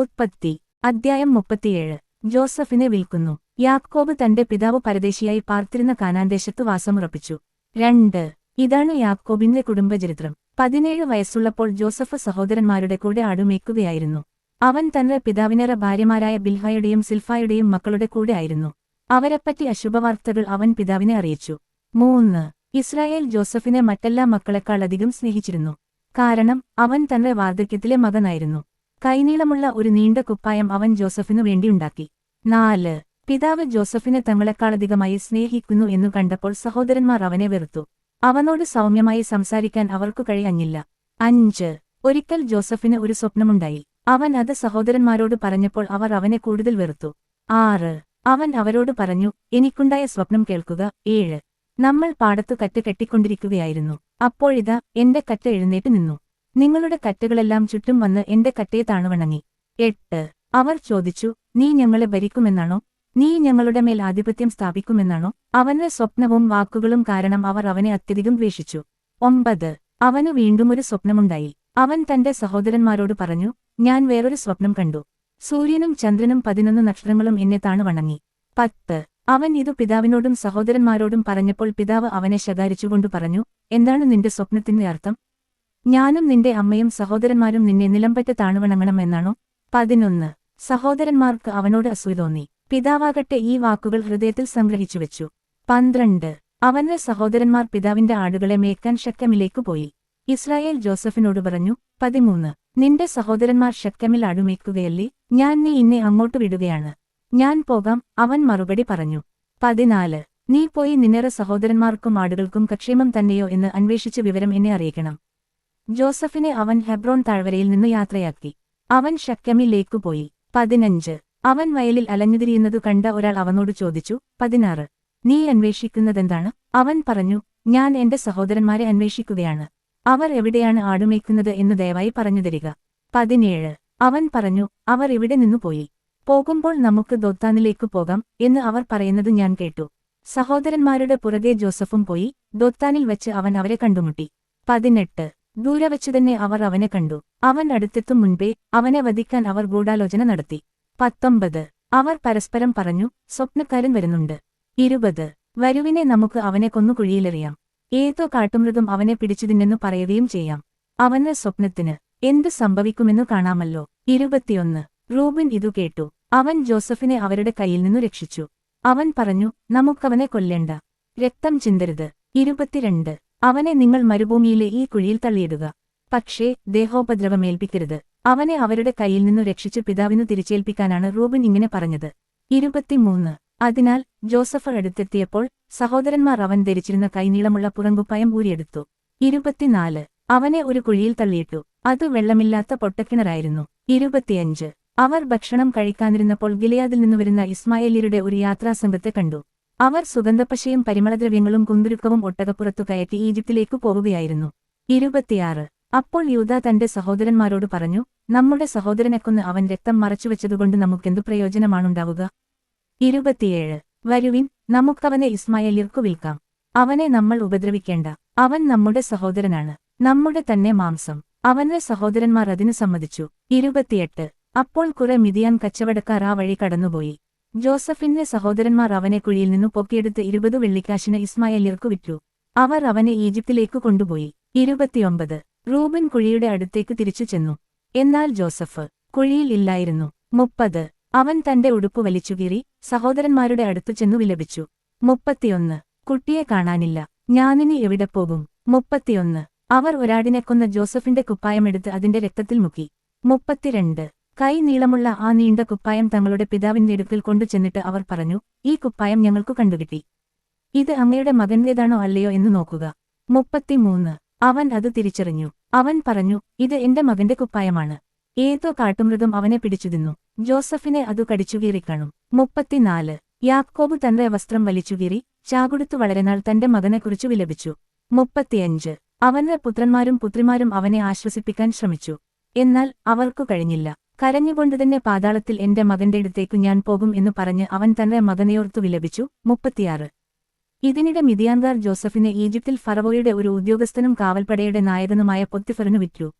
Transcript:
ഉത്പത്തി. അദ്ധ്യായം മുപ്പത്തിയേഴ്. ജോസഫിനെ വിൽക്കുന്നു. യാക്കോബ് തന്റെ പിതാവ് പരദേശിയായി പാർത്തിരുന്ന കാനാന്തേശത്ത് വാസമുറപ്പിച്ചു. രണ്ട്. ഇതാണ് യാക്കോബിന്റെ കുടുംബചരിത്രം. പതിനേഴ് വയസ്സുള്ളപ്പോൾ ജോസഫ് സഹോദരന്മാരുടെ കൂടെ ആടുമേക്കുകയായിരുന്നു അവൻ തന്റെ പിതാവിനേറെ ഭാര്യമാരായ ബിൽഹയുടെയും സിൽഫായുടെയും മക്കളുടെ കൂടെ ആയിരുന്നു. അവരെപ്പറ്റി അശുഭവാർത്തകൾ അവൻ പിതാവിനെ അറിയിച്ചു. മൂന്ന്. ഇസ്രായേൽ ജോസഫിനെ മറ്റെല്ലാ മക്കളെക്കാളധികം സ്നേഹിച്ചിരുന്നു. കാരണം അവൻ തന്റെ വാർദ്ധക്യത്തിലെ മകനായിരുന്നു. കൈനീളമുള്ള ഒരു നീണ്ട കുപ്പായം അവൻ ജോസഫിനു വേണ്ടിയുണ്ടാക്കി. നാല് പിതാവ് ജോസഫിനെ തങ്ങളെക്കാളധികമായി സ്നേഹിക്കുന്നു എന്നു കണ്ടപ്പോൾ സഹോദരന്മാർ അവനെ വെറുത്തു. അവനോട് സൗമ്യമായി സംസാരിക്കാൻ അവർക്കു കഴിയഞ്ഞില്ല. അഞ്ച് ഒരിക്കൽ ജോസഫിന് ഒരു സ്വപ്നമുണ്ടായി. അവൻ അത് സഹോദരന്മാരോട് പറഞ്ഞപ്പോൾ അവർ അവനെ കൂടുതൽ വെറുത്തു. ആറ് അവൻ അവരോട് പറഞ്ഞു എനിക്കുണ്ടായ സ്വപ്നം കേൾക്കുക. ഏഴ് നമ്മൾ പാടത്തു കറ്റ് കെട്ടിക്കൊണ്ടിരിക്കുകയായിരുന്നു. അപ്പോഴിതാ എന്റെ കറ്റ് എഴുന്നേറ്റ് നിന്നു. നിങ്ങളുടെ കറ്റകളെല്ലാം ചുറ്റും വന്ന് എന്റെ കറ്റയെ താണുവണങ്ങി. എട്ട്. അവർ ചോദിച്ചു നീ ഞങ്ങളെ ഭരിക്കുമെന്നാണോ? നീ ഞങ്ങളുടെ മേൽ ആധിപത്യം സ്ഥാപിക്കുമെന്നാണോ? അവന്റെ സ്വപ്നവും വാക്കുകളും കാരണം അവർ അവനെ അത്യധികം ദ്വേഷിച്ചു. ഒമ്പത്. അവനു വീണ്ടും ഒരു സ്വപ്നമുണ്ടായി. അവൻ തന്റെ സഹോദരന്മാരോട് പറഞ്ഞു ഞാൻ വേറൊരു സ്വപ്നം കണ്ടു. സൂര്യനും ചന്ദ്രനും പതിനൊന്ന് നക്ഷത്രങ്ങളും എന്നെ താണു വണങ്ങി പത്ത്. അവൻ ഇതു പിതാവിനോടും സഹോദരന്മാരോടും പറഞ്ഞപ്പോൾ പിതാവ് അവനെ ശകാരിച്ചുകൊണ്ടു പറഞ്ഞു എന്താണ് നിന്റെ സ്വപ്നത്തിന്റെ അർത്ഥം? ഞാനും നിന്റെ അമ്മയും സഹോദരന്മാരും നിന്നെ നിലംപറ്റ താണുവണങ്ങണമെന്നാണോ? പതിനൊന്ന്. സഹോദരന്മാർക്ക് അവനോട് അസൂയ തോന്നി. പിതാവാകട്ടെ ഈ വാക്കുകൾ ഹൃദയത്തിൽ സംഗ്രഹിച്ചു വെച്ചു. പന്ത്രണ്ട്. അവന്റെ സഹോദരന്മാർ പിതാവിന്റെ ആടുകളെ മേക്കാൻ ഷക്കമിലേക്കു പോയി. ഇസ്രായേൽ ജോസഫിനോട് പറഞ്ഞു പതിമൂന്ന്. നിന്റെ സഹോദരന്മാർ ഷക്കമിൽ ആടുമേക്കുകയല്ലേ ഞാൻ നീ ഇന്നെ അങ്ങോട്ട് വിടുകയാണ്. ഞാൻ പോകാം അവൻ മറുപടി പറഞ്ഞു. പതിനാല്. നീ പോയി നിന്നേറെ സഹോദരന്മാർക്കും ആടുകൾക്കും കക്ഷേമം തന്നെയോ എന്ന് അന്വേഷിച്ച് വിവരം എന്നെ അറിയിക്കണം. ജോസഫിനെ അവൻ ഹെബ്രോൺ താഴ്വരയിൽ നിന്ന് യാത്രയാക്കി. അവൻ ഷക്കമിലേക്കു പോയി. പതിനഞ്ച്. അവൻ വയലിൽ അലഞ്ഞുതിരിയുന്നതു കണ്ട ഒരാൾ അവനോട് ചോദിച്ചു പതിനാറ്. നീ അന്വേഷിക്കുന്നതെന്താണ്? അവൻ പറഞ്ഞു ഞാൻ എന്റെ സഹോദരന്മാരെ അന്വേഷിക്കുകയാണ്. അവർ എവിടെയാണ് ആടുമേക്കുന്നത് എന്ന് ദയവായി പറഞ്ഞു തരിക. പതിനേഴ്. അവൻ പറഞ്ഞു അവർ ഇവിടെ നിന്നു പോയി. പോകുമ്പോൾ നമുക്ക് ദോത്താനിലേക്കു പോകാം എന്ന് അവർ പറയുന്നത് ഞാൻ കേട്ടു. സഹോദരന്മാരുടെ പുറകെ ജോസഫും പോയി. ദോത്താനിൽ വെച്ച് അവൻ അവരെ കണ്ടുമുട്ടി. പതിനെട്ട്. ദൂരെ വെച്ച് തന്നെ അവർ അവനെ കണ്ടു. അവൻ അടുത്തെത്തും മുൻപേ അവനെ വധിക്കാൻ അവർ ഗൂഢാലോചന നടത്തി. പത്തൊമ്പത്. അവർ പരസ്പരം പറഞ്ഞു സ്വപ്നക്കാരൻ വരുന്നുണ്ട്. ഇരുപത്. വരുവിനെ നമുക്ക് അവനെ കൊന്നു കുഴിയിലെറിയാം. ഏതോ കാട്ടുമൃഗം അവനെ പിടിച്ചതിനെന്നു പറയുകയും ചെയ്യാം. അവന് സ്വപ്നത്തിന് എന്തു സംഭവിക്കുമെന്നു കാണാമല്ലോ. ഇരുപത്തിയൊന്ന്. റൂബിൻ ഇതു കേട്ടു. അവൻ ജോസഫിനെ അവരുടെ കയ്യിൽ നിന്നു രക്ഷിച്ചു. അവൻ പറഞ്ഞു നമുക്കവനെ കൊല്ലേണ്ട. രക്തം ചിന്തരുത്. ഇരുപത്തിരണ്ട്. അവനെ നിങ്ങൾ മരുഭൂമിയിലെ ഈ കുഴിയിൽ തള്ളിയിടുക. പക്ഷേ ദേഹോപദ്രവമേൽപ്പിക്കരുത് അവനെ അവരുടെ കയ്യിൽ നിന്നു രക്ഷിച്ച് പിതാവിനു തിരിച്ചേൽപ്പിക്കാനാണ് റൂബിൻ ഇങ്ങനെ പറഞ്ഞത്. ഇരുപത്തിമൂന്ന്. അതിനാൽ ജോസഫ് അടുത്തെത്തിയപ്പോൾ സഹോദരന്മാർ അവൻ ധരിച്ചിരുന്ന കൈനീളമുള്ള പുറങ്കുപ്പായം ഊരിയെടുത്തു. ഇരുപത്തിനാല്. അവനെ ഒരു കുഴിയിൽ തള്ളിയിട്ടു. അത് വെള്ളമില്ലാത്ത പൊട്ടക്കിണറായിരുന്നു. ഇരുപത്തിയഞ്ച്. അവർ ഭക്ഷണം കഴിക്കാനിരുന്നപ്പോൾ ഗിലയാദിൽ നിന്നു വരുന്ന ഇസ്മായേലിയരുടെ ഒരു യാത്രാസംഘത്തെ കണ്ടു. അവർ സുഗന്ധപ്പശയും പരിമളദ്രവ്യങ്ങളും കുന്തുരുക്കവും ഒട്ടകപ്പുറത്തു കയറ്റി ഈജിപ്തിലേക്കു പോവുകയായിരുന്നു. ഇരുപത്തിയാറ്. അപ്പോൾ യൂത തന്റെ സഹോദരന്മാരോട് പറഞ്ഞു നമ്മുടെ സഹോദരനെക്കൊന്ന് അവൻ രക്തം മറച്ചുവെച്ചതുകൊണ്ട് നമുക്കെന്തു പ്രയോജനമാണുണ്ടാവുക? ഇരുപത്തിയേഴ്. വരുവിൻ നമുക്കവനെ ഇസ്മായേലിയർക്കു വിൽക്കാം. അവനെ നമ്മൾ ഉപദ്രവിക്കേണ്ട. അവൻ നമ്മുടെ സഹോദരനാണ്. നമ്മുടെ തന്നെ മാംസം. അവന്റെ സഹോദരന്മാർ അതിനു സമ്മതിച്ചു. ഇരുപത്തിയെട്ട്. അപ്പോൾ കുറെ മിതിയാൻ കച്ചവടക്കാർ ആ വഴി കടന്നുപോയി. ജോസഫിന്റെ സഹോദരന്മാർ അവനെ കുഴിയിൽ നിന്നു പൊക്കിയെടുത്ത് ഇരുപത് വെള്ളിക്കാശിന് ഇസ്മായേലിയർക്കു വിറ്റു. അവർ അവനെ ഈജിപ്തിലേക്കു കൊണ്ടുപോയി. ഇരുപത്തിയൊമ്പത്. റൂബൻ കുഴിയുടെ അടുത്തേക്ക് തിരിച്ചു ചെന്നു. എന്നാൽ ജോസഫ് കുഴിയിൽ ഇല്ലായിരുന്നു. മുപ്പത്. അവൻ തന്റെ ഉടുപ്പ് വലിച്ചുകീറി സഹോദരന്മാരുടെ അടുത്തു ചെന്നു വിലപിച്ചു. മുപ്പത്തിയൊന്ന്. കുട്ടിയെ കാണാനില്ല. ഞാനിനി എവിടെ പോകും? മുപ്പത്തിയൊന്ന്. അവർ ഒരാടിനെ കൊന്ന ജോസഫിന്റെ കുപ്പായമെടുത്ത് അതിന്റെ രക്തത്തിൽ മുക്കി. മുപ്പത്തിരണ്ട്. കൈ നീളമുള്ള ആ നീണ്ട കുപ്പായം തങ്ങളുടെ പിതാവിന്റെ അടുക്കൽ കൊണ്ടു ചെന്നിട്ട് അവർ പറഞ്ഞു ഈ കുപ്പായം ഞങ്ങൾക്കു കണ്ടുകിട്ടി. ഇത് അങ്ങയുടെ മകന്റേതാണോ അല്ലയോ എന്ന് നോക്കുക മുപ്പത്തിമൂന്ന്. അവൻ അത് തിരിച്ചറിഞ്ഞു. അവൻ പറഞ്ഞു ഇത് എന്റെ മകന്റെ കുപ്പായമാണ്. ഏതോ കാട്ടുമൃഗം അവനെ പിടിച്ചുതിന്നു ജോസഫിനെ അതു കടിച്ചുകീറിക്കാണും മുപ്പത്തിനാല്. യാക്കോബ് തന്റെ വസ്ത്രം വലിച്ചുകീറി ചാകുടുത്തു വളരെനാൾ തന്റെ മകനെക്കുറിച്ചു വിലപിച്ചു. മുപ്പത്തിയഞ്ച്. അവന്റെ പുത്രന്മാരും പുത്രിമാരും അവനെ ആശ്വസിപ്പിക്കാൻ ശ്രമിച്ചു. എന്നാൽ അവർക്കു കഴിഞ്ഞില്ല. കരഞ്ഞുകൊണ്ടുതന്നെ പാതാളത്തിൽ എന്റെ മകന്റെ അടുത്തേക്കു ഞാൻ പോകും എന്ന് പറഞ്ഞ് അവൻ തന്റെ മകനെയോർത്തു വിലപിച്ചു. മുപ്പത്തിയാറ്. ഇതിനിടെ മിതിയാൻകാർ ജോസഫിനെ ഈജിപ്തിൽ ഫറവോയുടെ ഒരു ഉദ്യോഗസ്ഥനും കാവൽപ്പടയുടെ നായകനുമായ പൊത്തിഫറിനു വിറ്റു.